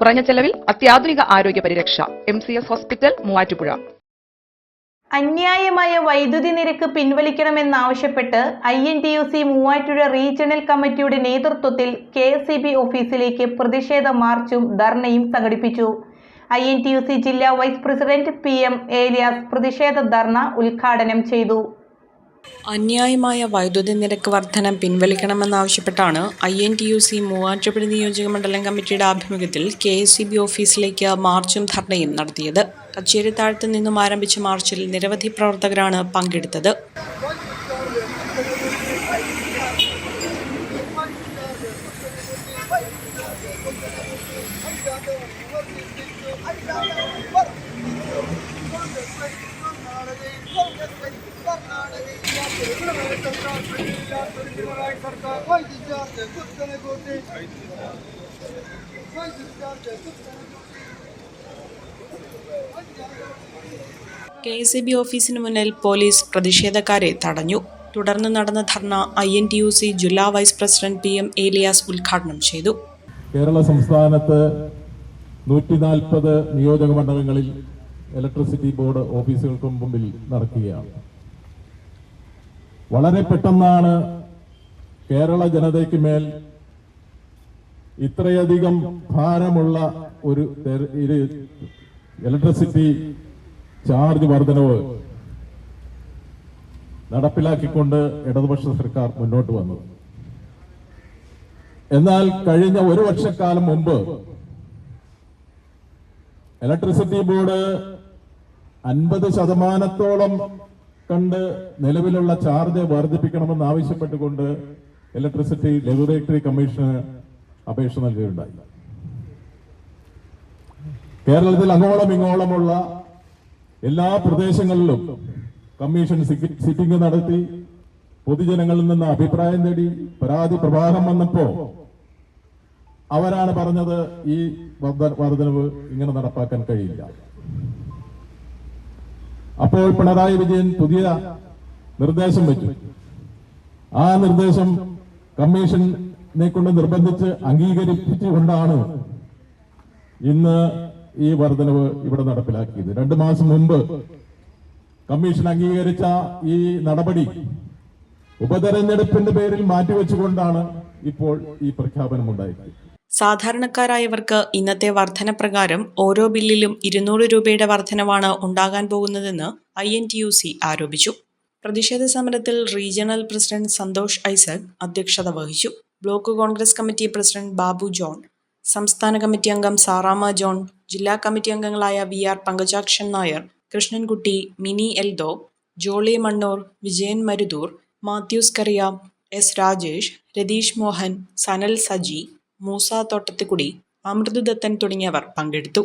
കുറഞ്ഞ ചെലവിൽ അത്യാധുനിക ആരോഗ്യ പരിരക്ഷ. M C S hospital Muvattupuzha. അന്യായമായ വൈദ്യുതി നിരക്ക് പിൻവലിക്കണമെന്നാവശ്യപ്പെട്ട് I N T U C Muvattupuzha regional കമ്മിറ്റിയുടെ നേതൃത്വത്തിൽ കെ എസ് സി ബി ഓഫീസിലേക്ക് പ്രതിഷേധ മാർച്ചും ധർണയും സംഘടിപ്പിച്ചു. I N T U C ജില്ലാ vice president P M Elias പ്രതിഷേധ ധർണ ഉദ്ഘാടനം ചെയ്തു. അന്യായമായ വൈദ്യുതി നിരക്ക് വർധനം പിൻവലിക്കണമെന്നാവശ്യപ്പെട്ടാണ് I N T U C Muvattupuzha നിയോജക മണ്ഡലം കമ്മിറ്റിയുടെ ആഭിമുഖ്യത്തിൽ കെ എസ് സി ബി ഓഫീസിലേക്ക് മാർച്ചും ധർണയും നടത്തിയത്. കച്ചേരിത്താഴത്ത് നിന്നും ആരംഭിച്ച മാർച്ചിൽ നിരവധി പ്രവർത്തകരാണ് പങ്കെടുത്തത്. കെ എസ് ഇ ബി ഓഫീസിന് മുന്നിൽ പോലീസ് പ്രതിഷേധക്കാരെ തടഞ്ഞു. തുടർന്ന് നടന്ന ധർണ I N T U C ജില്ലാ vice president P M Elias ഉദ്ഘാടനം ചെയ്തു. കേരള സംസ്ഥാനത്ത് നൂറ്റി നാൽപ്പത് നിയോജക മണ്ഡലങ്ങളിൽ ഇലക്ട്രിസിറ്റി ബോർഡ് ഓഫീസുകൾക്ക് മുമ്പിൽ നടക്കുകയാണ്. വളരെ പെട്ടെന്നാണ് കേരള ജനതയ്ക്ക് മേൽ ഇത്രയധികം ഭാരമുള്ള ഒരു ഇലക്ട്രിസിറ്റി ചാർജ് വർധനവ് നടപ്പിലാക്കിക്കൊണ്ട് ഇടതുപക്ഷ സർക്കാർ മുന്നോട്ട് വന്നത് എന്നാൽ കഴിഞ്ഞ ഒരു വർഷക്കാലം മുമ്പ് ഇലക്ട്രിസിറ്റി ബോർഡ് അൻപത് ശതമാനത്തോളം കണ്ട് നിലവിലുള്ള ചാർജ് വർദ്ധിപ്പിക്കണമെന്ന് ആവശ്യപ്പെട്ടുകൊണ്ട് ഇലക്ട്രിസിറ്റി റെഗുലേറ്ററി കമ്മീഷന് അപേക്ഷ നൽകുകയുണ്ടായി കേരളത്തിൽ അങ്ങോളം ഇങ്ങോളമുള്ള എല്ലാ പ്രദേശങ്ങളിലും കമ്മീഷൻ സിറ്റിംഗ് നടത്തി പൊതുജനങ്ങളിൽ നിന്ന് അഭിപ്രായം നേടി പരാതി പ്രവാഹം വന്നപ്പോ അവരാണ് പറഞ്ഞത് ഈ വർധ- വർധനവ് ഇങ്ങനെ നടപ്പാക്കാൻ കഴിയില്ല. അപ്പോൾ പിണറായി വിജയൻ പുതിയ നിർദ്ദേശം വെച്ചു. ആ നിർദ്ദേശം കമ്മീഷനെ കൊണ്ട് നിർബന്ധിച്ച് അംഗീകരിപ്പിച്ചുകൊണ്ടാണ് ഇന്ന് ഈ വർധനവ് ഇവിടെ നടപ്പിലാക്കിയത്. രണ്ടു മാസം മുമ്പ് കമ്മീഷൻ അംഗീകരിച്ച ഈ നടപടി ഉപതെരഞ്ഞെടുപ്പിന്റെ പേരിൽ മാറ്റിവെച്ചുകൊണ്ടാണ് ഇപ്പോൾ ഈ പ്രഖ്യാപനം ഉണ്ടായത് സാധാരണക്കാരായവർക്ക് ഇന്നത്തെ വർധന പ്രകാരം ഓരോ ബില്ലിലും ഇരുന്നൂറ് രൂപയുടെ വർധനവാണ് ഉണ്ടാകാൻ പോകുന്നതെന്ന് I N T U C ആരോപിച്ചു. പ്രതിഷേധ സമരത്തിൽ റീജിയണൽ പ്രസിഡന്റ് സന്തോഷ് ഐസക് അധ്യക്ഷത വഹിച്ചു. Block Congress committee president Babu John സംസ്ഥാന കമ്മിറ്റി അംഗം സാറാമ ജോൺ ജില്ലാ കമ്മിറ്റി അംഗങ്ങളായ V R Pankajakshan Nair Krishnankutty Mini Eldho Jolly Mannoor Vijayan Maruthoor Mathews Kariya S Rajesh Ratheesh Mohan Sanal Saji Moosa Thottathikudi Amruthadathan തുടങ്ങിയവർ പങ്കെടുത്തു.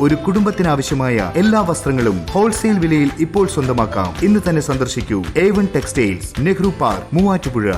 ഒരു കുടുംബത്തിനാവശ്യമായ എല്ലാ വസ്ത്രങ്ങളും ഹോൾസെയിൽ വിലയിൽ ഇപ്പോൾ സ്വന്തമാക്കാം. ഇന്ന് തന്നെ സന്ദർശിക്കൂ. A one textiles Nehru park Muvattupuzha.